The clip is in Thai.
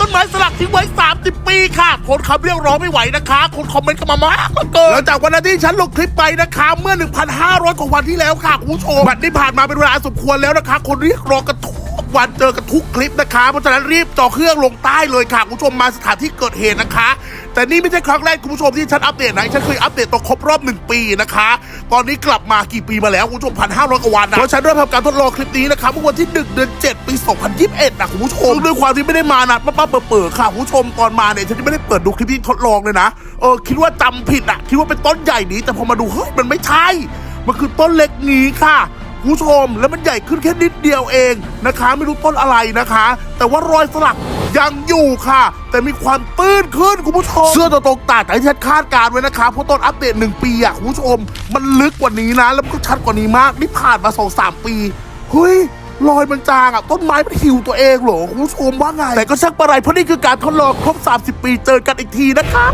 ต้นไม้สลักทิ้งไว้ 30 ปีค่ะคนคำเรียกร้องไม่ไหวนะคะ คนคอมเมนต์กันมามากเหลือเกินหลังจากวันนั้นที่ฉันลงคลิปไปนะคะ เมื่อ 1,500 กว่าวันที่แล้วค่ะคุณผู้ชมบัดนี้ผ่านมาเป็นเวลาสมควรแล้วนะคะ คนเรียกร้องกันทุก วันเจอกันทุกคลิปนะคะ เพราะฉะนั้นรีบจองเครื่องลงใต้เลยค่ะคุณผู้ชมมาสถานที่เกิดเหตุนะคะ แต่นี่ไม่ใช่ครั้งแรกคุณผู้ชมที่ฉันอัปเดตนะฉันเคยอัปเดตตอนครบรอบหนึ่งปีนะคะ ตอนนี้กลับมากี่ปีมาแล้วคุณผู้ชมพันห้าร้อยกว่าวันนะเพราะฉันเริ่มทำการทดลองคลิปนี้นะคะเมื่อวันที่หนึ่งเดือนเจ็ดปี2021นะคุณผู้ชมด้วยความที่ไม่ได้มานานป้าๆเปิดๆค่ะคุณผู้ชมตอนมาเนี่ยฉันยังไม่ได้เปิดดูคลิปที่ทดลองเลยนะเออคิดว่าจำผิดอะคิดว่าเป็นต้นใหญ่นี้แต่พอมาดูเฮ้ยมันไม่ใช่มันคือต้นเล็กนี้ค่ะ คุณผู้ชมแล้วมันใหญ่ขึ้นแค่นิดเดียวเองนะคะ ไม่รู้ต้นอะไรนะคะ แต่ว่ารอยสลักยังอยู่ค่ะ แต่มีความตื้นขึ้นคุณผู้ชม เสื้อตัวตรงต่างจากที่ฉันคาดการณ์ไว้นะคะเพราะตอนอัปเดตหนึ่งปีอะคุณผู้ชม มันลึกกว่านี้นะ แล้วมันก็ชัดกว่านี้มากนี่ผ่านมาสองสามปีเฮ้ยรอยมันจางอะต้นไม้มันหิวตัวเองเหรอคุณผู้ชมว่าไง แต่ก็ช่างประไรเพราะนี่คือการทดลองครบ 30 ปีเจอกันอีกทีนะคะ